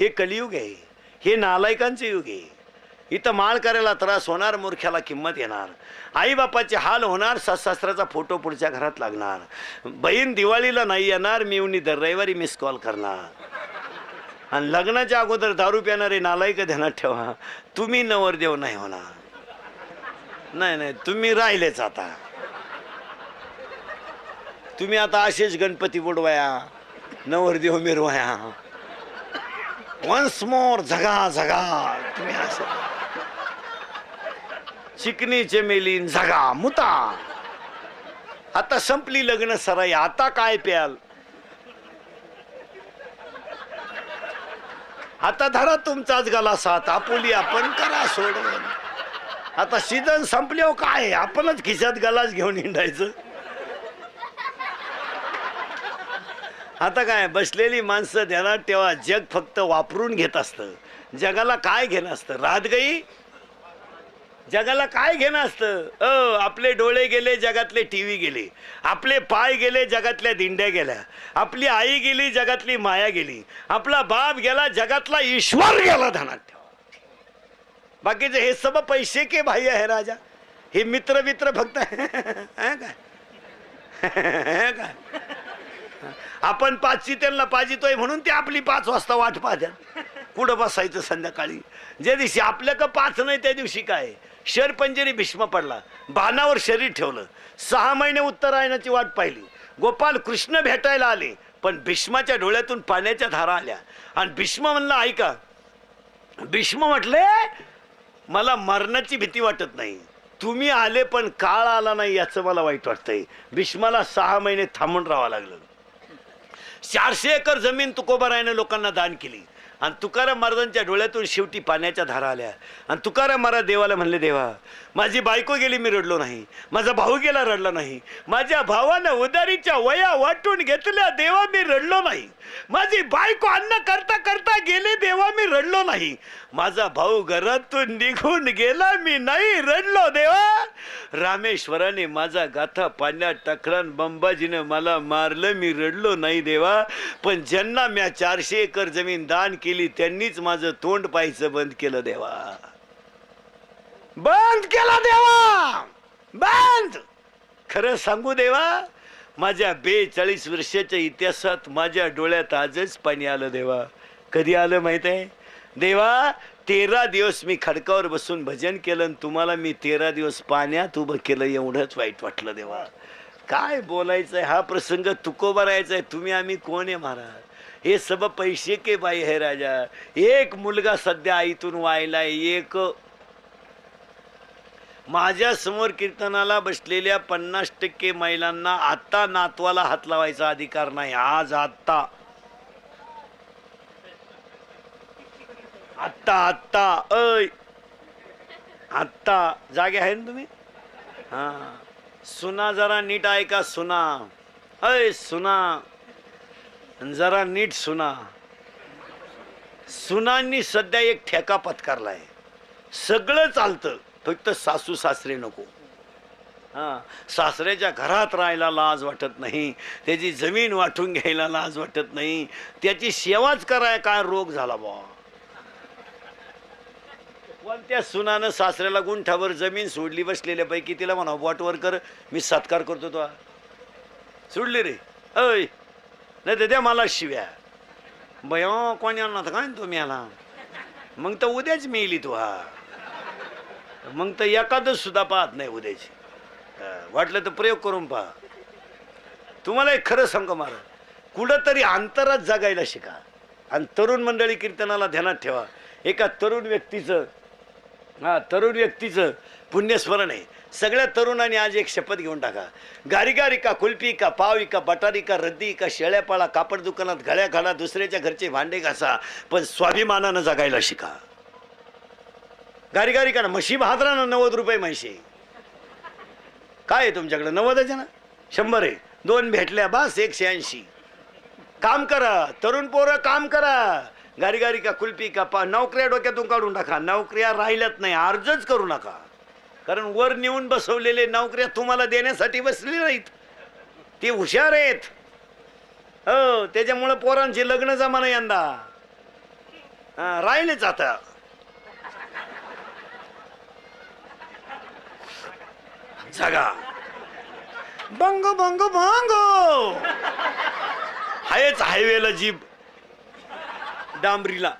हे कलियुग आहे हे नालायकांचे युग आहे. इथं माळ करायला त्रास होणार मूर्ख्याला किंमत येणार. आईबापाचे हाल होणार सासऱ्याचा फोटो पुढच्या घरात लागणार. बहीण दिवाळीला नाही येणार मी दर रविवारी मिस कॉल करणार. आणि लग्नाच्या अगोदर दारू पिणारे नालायक ध्यानात ठेवा. तुम्ही नवरदेव नाही होणार. नाही नाही तुम्ही राहिलेच आता. तुम्ही आता असेच गणपती बुडवाया नवरदेव मिरवाया. वन्स मोर झगा झगा तुम्ही असं चिकनी चमेलीन झगा मुता आता संपली लग्न सराई आता काय प्याल आता धरा तुमचाच गला साथ आपुली आपण करा सोडून आता सीझन संपल्यावर काय आपणच खिशात गलाच घेऊन हिंडायचं आता काय बसलेली माणसं ध्यानात ठेवा जग फक्त वापरून घेत असतं जगाला काय घेणं असतं? रात गई जगाला काय घेणं असतं? अ आपले डोळे गेले जगातले टीव्ही गेले. आपले पाय गेले जगातल्या दिंड्या गेल्या. आपली आई गेली जगातली माया गेली. आपला बाप गेला जगातला ईश्वर गेला धनात ठेवा बाकीचे हे सब पैसे के भाई आहे राजा? हे मित्र मित्र फक्त काय काय आपण पाचची त्यांना पाजितोय म्हणून ते आपली पाच वाजता वाट पाहत्या कुठं बसायचं संध्याकाळी? ज्या दिवशी आपलं का पाच नाही त्या दिवशी काय? शरपंजरी भीष्म पडला. बाणावर शरीर ठेवलं. सहा महिने उत्तरायणाची वाट पाहिली. गोपाल कृष्ण भेटायला आले पण भीष्माच्या डोळ्यातून पाण्याच्या धारा आल्या. आणि भीष्म म्हणलं ऐका भीष्म म्हटले मला मरणाची भीती वाटत नाही. तुम्ही आले पण काळ आला नाही याचं मला वाईट वाटतंय. भीष्माला सहा महिने थांबून राहावं लागलं. चारशे एकर जमीन तुकोबारायनं लोकांना दान केली. आणि तुकाराम महाराजांच्या डोळ्यातून शेवटी पाण्याच्या धारा आल्या. आणि तुकाराम महाराज देवाला म्हणले देवा माझी बायको गेली मी रडलो नाही. माझा भाऊ गेला रडला नाही. माझ्या भावानं उदारीच्या वया वाटून घेतल्या देवा मी रडलो नाही. माझी बायको अन्न करता करता गेले देवा मी रडलो नाही. माझा भाऊ घरातून निघून गेला मी नाही रडलो देवा. रामेश्वराने माझा गाथा पाण्यात टाकला बंबाजीनं मला मारलं मी रडलो नाही देवा. पण ज्यांना म्या चारशे एकर जमीन दान केली त्यांनीच माझं तोंड पाहायचं बंद केलं देवा. बंद केला देवा. बंद. खरं सांगू देवा माझ्या बेचाळीस वर्षाच्या इतिहासात माझ्या डोळ्यात आजच पाणी आलं देवा. कधी आलं माहीत आहे? देवा तेरा दिवस मी खडकावर बसून भजन केलं आणि तुम्हाला मी तेरा दिवस पाण्यात उभं केलं एवढंच वाईट वाटलं देवा. काय बोलायचंय? हा प्रसंग तुकोबा राहायचा तुम्ही आम्ही कोण आहे महाराज? हे सब पैसे के बाई है राजा. एक मुलगा सध्या आईतून व्हायला एक माझ्यासमोर कीर्तनाला बसलेल्या पन्नास टक्के महिलांना आत्ता नातवाला हात लावायचा अधिकार नाही. आज आत्ता. आत्ता आत्ता. अय आत्ता. जागे आहे ना तुम्ही? हा. सुना जरा नीट ऐका सुना. अय सुना. जरा नीट सुना. सुनांनी सध्या एक ठेका पत्कारलाय. सगळं चालतं. फक्त सासू सासरे नको. हा. सासऱ्याच्या घरात राहायला लाज वाटत नाही त्याची जमीन वाटून घ्यायला लाज वाटत नाही त्याची सेवाच कराय काय रोग झाला बा. कोणत्या सुनानं सासऱ्याला गुंठावर जमीन सोडली बसलेल्या पैकी तिला म्हणा बोटवर कर मी सत्कार करतो तो सोडली रे. अय नाही तर द्या मला शिव्या. बया कोणी आणणार काय तुम्ही आला मग तर उद्याच मिळली तू हा. मग तर एखादच सुद्धा पाहत नाही उद्याची. वाटलं तर प्रयोग करून पहा. तुम्हाला एक खरं सांग मारा कुठंतरी अंतरात जगायला शिका. आणि तरुण मंडळी कीर्तनाला ध्यानात ठेवा. एका तरुण व्यक्तीचं हा तरुण व्यक्तीचं पुण्यस्मरण आहे. सगळ्या तरुणांनी आज एक शपथ घेऊन टाका. गारीगारी का कुल्फी का पावी का बटारी का रद्दी का शेळ्यापाळा कापड दुकानात गळ्या घाला दुसऱ्याच्या घरचे भांडे घासा पण स्वाभिमानानं जगायला शिका. गारी गारी का ना म्हशी बहादरा ना नव्वद रुपये म्हशी. काय आहे तुमच्याकडं? नव्वदच आहे ना? शंभर आहे. दोन भेटल्या बस एकशे ऐंशी. काम करा. तरुण पोरं काम करा. गारी गारी का कुल्फी का पा नोकऱ्या डोक्यातून काढून टाका. नोकऱ्या राहिल्यात नाही. अर्जच करू नका. कारण वर नेऊन बसवलेले नोकऱ्या तुम्हाला देण्यासाठी बसले नाहीत. ते हुशार आहेत. हो त्याच्यामुळं पोरांची लग्न जमाना यंदा. हा, राहिलेच आता. जागा बंग बंग बंग हायच हायवेला जीप डांबरीला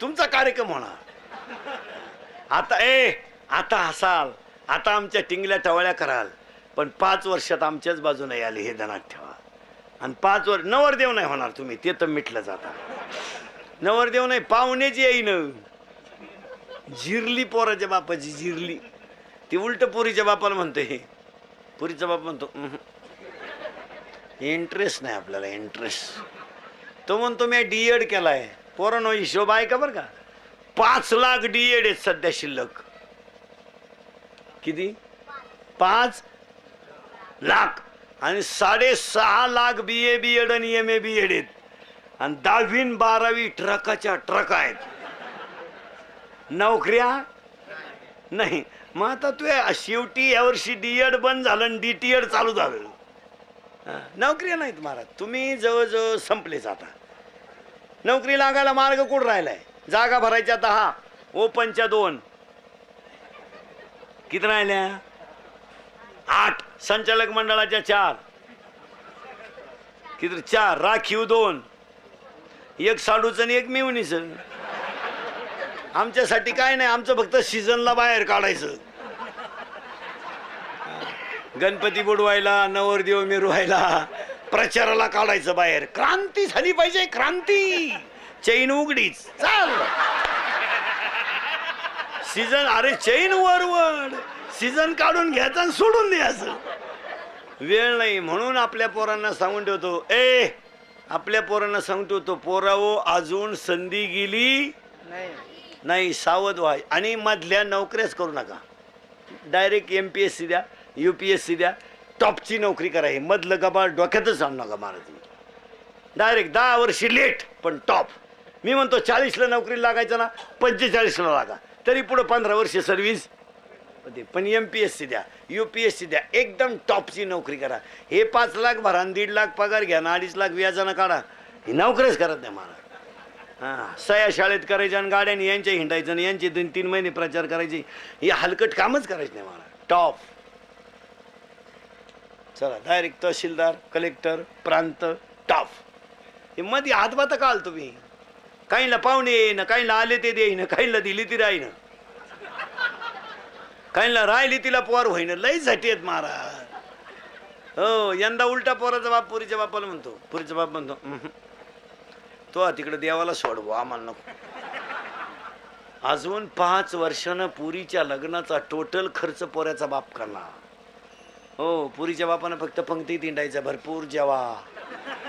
तुमचा कार्यक्रम होणार आता ए आता हसाल आता आमच्या टिंगल्या टवळ्या कराल पण पाच वर्षात आमच्याच बाजूने आले हे धनात ठेवा आणि पाच वर्ष नवरदेव नाही होणार तुम्ही ते तर मिटलं जाता नवरदेव नाही पाहुण्याची येईन झिरली पोराच्या बापाची झिरली ती उलट पुरीच्या बापाला म्हणतो. हे पुरीचा बाप म्हणतो इंटरेस्ट नाही आपल्याला इंटरेस्ट तो म्हणतो मी डी एड केलाय. पोरानो हिशोब आहे का बरं का. पाच लाख डी एड आहेत सध्या शिल्लक. किती? पाच लाख. आणि साडेसहा lakh B A B Ed आणि एम ए बी एड आहेत. आणि दहावी बारावी ट्रकाच्या ट्रक आहेत. नोकऱ्या नाही मग आता तू शेवटी यावर्षी डी एड बंद झालं आणि डी टी एड चालू झालं. हा, नोकऱ्या नाहीत महाराज तुम्ही जवळजवळ संपलेच आता. नोकरी लागायला मार्ग कुठं राहिलाय? जागा भरायच्या दहा ओपनच्या दोन. किती राहिल्या? आठ. संचालक मंडळाच्या चार. किती चार. राखीव दोन. एक साडूचं आणि एक मिवणीचं. आमच्यासाठी काय नाही आमचं फक्त सीझनला बाहेर काढायचं. गणपती बुडवायला नवरदेव मिरवायला प्रचाराला काढायचं बाहेर. क्रांती झाली पाहिजे क्रांती! चैन उघडीच. चाल! सीझन अरे चैन वरवड! सीझन काढून घ्यायचं आणि सोडून द्यायचं. वेळ नाही म्हणून आपल्या पोरांना सांगून ठेवतो ए आपल्या पोरांना सांगतो तो पोरावो अजून संधी गेली? नाही. नाही सावध व्हा. आणि मधल्या नोकऱ्याच करू नका. Direct M P S C द्या यू पी एस सी द्या टॉपची नोकरी करा हे. मधलं गबाळ डोक्यातच आणू नका मला तुम्ही डायरेक्ट दहा वर्षी लेट पण टॉप मी म्हणतो चाळीसला नोकरी लागायचं ना पंचेचाळीसला लागा. तरी पुढं पंधरा वर्ष सर्व्हिस होते. पण एम पी एस सी द्या यू पी एस सी द्या एकदम टॉपची नोकरी करा. हे पाच लाख भरा आणि दीड लाख पगार घ्या ना अडीच लाख व्याजानं काढा. ही नोकरीच करत नाही मला सया शाळेत करायच्या आणि गाड्याने यांच्या हिंडायचं आणि यांचे दोन तीन महिने प्रचार करायचे. हे हलकट कामच करायचं नाही मला. टॉप चला डायरेक्ट तहसीलदार कलेक्टर प्रांत टॉप हे मध्ये हातभात काल तुम्ही काहींना पाहुणे येईन काहींना आले ते देईन काहींना दिली ती राहीन. काहींना राहिली तिला पोर होईन. लई झाटी आहेत महाराज. हो यंदा उलटा पोराचा बाप पुरीच्या बापाला म्हणतो. पुरीचा बाप म्हणतो तो तिकडे देवाला सोडवू आम्हाला नको. अजून पाच वर्षानं पुरीच्या लग्नाचा टोटल खर्च पोऱ्याचा बाप करणार. हो पुरीच्या बापानं फक्त पंक्ती तिंडायचा भरपूर जेवा.